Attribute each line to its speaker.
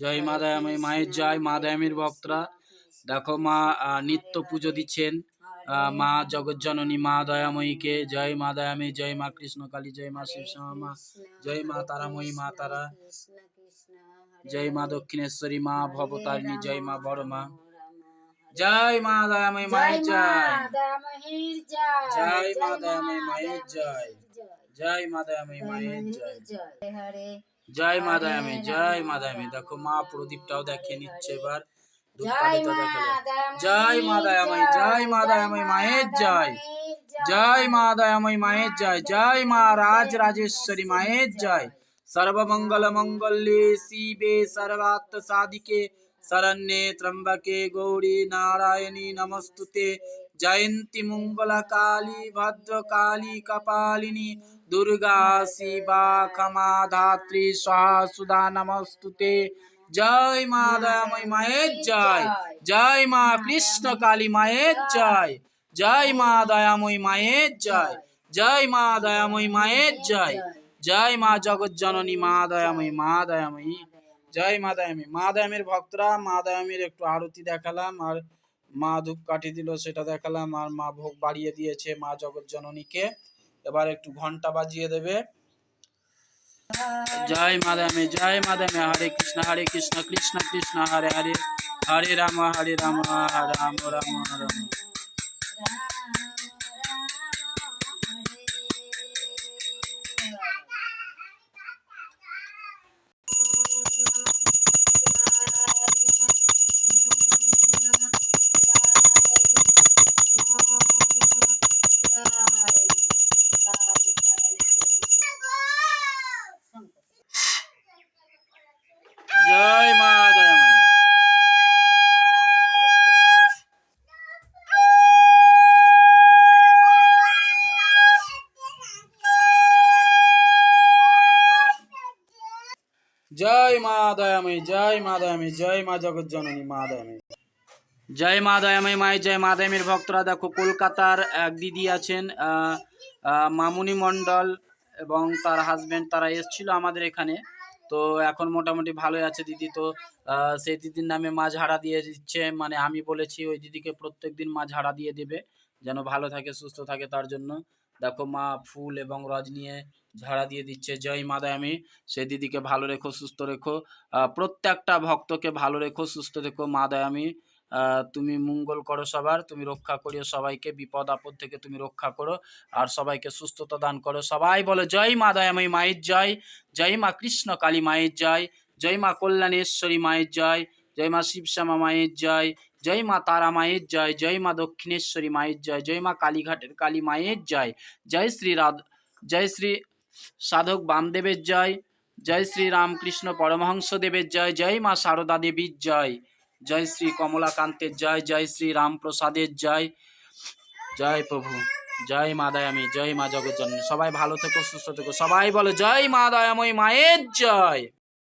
Speaker 1: জয় মা দায়ামী মায়ের জয় মা দয়ামীর ভক্তরা দেখো মা নিত্য পুজো দিচ্ছেন মা জগজ্জননী মা দয়াময়ীকে জয় মা দায়ামী জয় মা কৃষ্ণ কালী জয় মা শিব মা জয় মা তারাময়ী মা তারা জয় মা দক্ষিণেশ্বরী মা ভবতারিণী জয় মা বড় মা জয় মা দয়াময়ী মায়ের জয় জয় মা দয়াময়ী মায়ের জয় জয় মা মায়ের জয় হরে জয় মা জয় মা দেখো মা প্রদীপটাও দেখে নিচ্ছে এবার জয় মা দয়াময়ী জয় মা মায়ের জয় জয় মা দয়াময়ী মায়ের জয় জয় মা রাজ রাজেশ্বরী মায়ের জয় সর্বমঙ্গল মঙ্গলে শিবে সর্বাত্ম সাধিকে শরণ্যে ত্রম্বকে গৌরী নারায়ণী নমস্তুতে জয়ন্তী মঙ্গলা কালী ভদ্রকালী কপালিনী দুর্গা শিবা ক্ষমাধাত্রী ধাত্রী সুধা নমস্তুতে জয় মা দয়াময় মায়ের জয় জয় মা কৃষ্ণ কালী মায়ের জয় জয় মা দয়াময় মায়ের জয় জয় মা দয়াময় মায়ের জয় জয় মা জগজ্জননী মা দয়াময় মা দয়াময়ী জয় মা দয়ামী মা দয়ামীর ভক্তরা মা দায়ামীর একটু আরতি দেখালাম আর মা ধূপ কাটি দিল সেটা দেখালাম আর মা ভোগ বাড়িয়ে দিয়েছে মা জগৎ জননীকে এবার একটু ঘন্টা বাজিয়ে দেবে জয় মা আমি জয় মা দয়ামী হরে কৃষ্ণ হরে কৃষ্ণ কৃষ্ণ কৃষ্ণ হরে হরে হরে রাম হরে রাম রাম রাম রাম জয় মা দয়াময় জয় মা দয়াময় জয় মা দয়াময় জয় মা জগৎ জননী মা দয়াময় জয় মা দয়াময় মায় জয় মা দয়ামের ভক্তরা দেখো কলকাতার এক দিদি আছেন মামুনি মণ্ডল এবং তার হাজব্যান্ড তারা এসেছিল আমাদের এখানে তো এখন মোটামুটি ভালোই আছে দিদি তো সেই দিদির নামে মাছ হারা দিয়ে দিচ্ছে মানে আমি বলেছি ওই দিদিকে প্রত্যেক দিন মাছ হারা দিয়ে দেবে যেন ভালো থাকে সুস্থ থাকে তার জন্য দেখো মা ফুল এবং রজ নিয়ে ঝাড়া দিয়ে দিচ্ছে জয় মা আমি সেই দিদিকে ভালো রেখো সুস্থ রেখো প্রত্যেকটা ভক্তকে ভালো রেখো সুস্থ রেখো মা আমি তুমি মঙ্গল করো সবার তুমি রক্ষা করিও সবাইকে বিপদ আপদ থেকে তুমি রক্ষা করো আর সবাইকে সুস্থতা দান করো সবাই বলো জয় মা দয়াময়ী মায়ের জয় জয় মা কৃষ্ণ কালী মায়ের জয় জয় মা কল্যাণেশ্বরী মায়ের জয় জয় মা শিবশ্যামা মায়ের জয় জয় মা তারা মায়ের জয় জয় মা দক্ষিণেশ্বরী মায়ের জয় জয় মা কালীঘাটের কালী মায়ের জয় জয় শ্রী রাধ জয় শ্রী সাধক বামদেবের জয় জয় শ্রী রামকৃষ্ণ পরমহংসদেবের জয় জয় মা সারদা দেবীর জয় জয় শ্রী কমলাকান্তের জয় জয় শ্রী রামপ্রসাদের জয় জয় প্রভু জয় মা দয়ামী জয় মা জগৎ জন্য সবাই ভালো থেকো সুস্থ থেকো সবাই বলো জয় মা দয়াময়ী মায়ের জয়